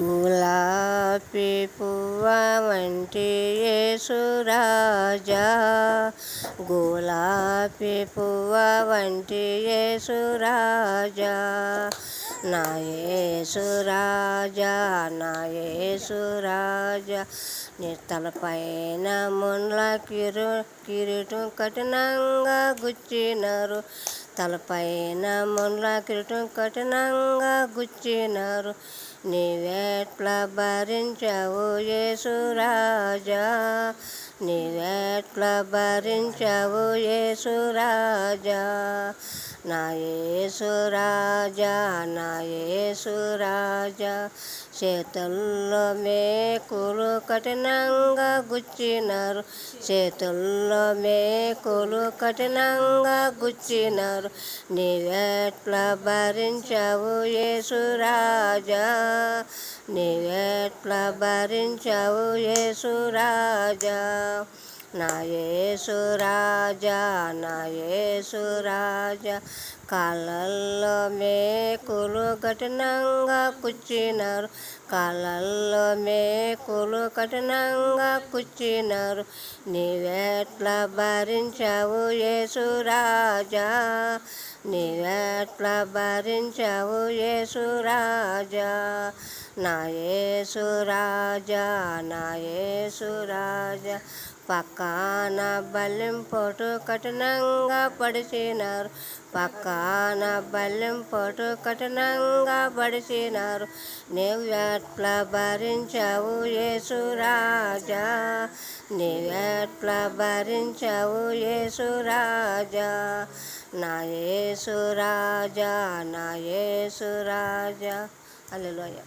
గులాబీ పువ్వ వంటి యేసురాజా గులాబీ పువ్వ వంటి యేసురాజా నా యేసురాజా నా యేసురాజా నీ తలపైన ముండ్ల కిరు కిరీటం కఠినంగా గుచ్చినారు. తలపైన ముండ్ల కిరీటం కఠినంగా గుచ్చినారు. నీవెట్లా భరించావు యేసురాజా నీవెట్లా భరించావు యేసురాజా నా యేసురాజా నా యేసురాజా చేతుల్లో మేకులు కఠినంగా గుచ్చినారు. చేతుల్లో మేకులు కఠినంగా గుచ్చినారు నీవెట్లా భరించావు యేసురాజా నీవెట్లా భరించావు యేసురాజా నా యేసురాజా నా మేకులు కఠినంగా కుచ్చినారు కాళ్ళల్లో మేకులు కఠినంగా కుచ్చినారు నీవెట్లా భరించావు యేసురాజా నీవెట్లా భరించావు యేసురాజా నా యేసురాజా నా యేసురాజ పక్కన బల్లెంపోటు కఠినంగా పడిచినారు. పక్కన బల్లెంపోటు కఠినంగా పడిచినారు. నీవెట్ల భరించావు యేసురాజా నీవెట్ల భరించావు యేసురాజా నా యేసురాజా నా యేసురాజా అల్లెలోయ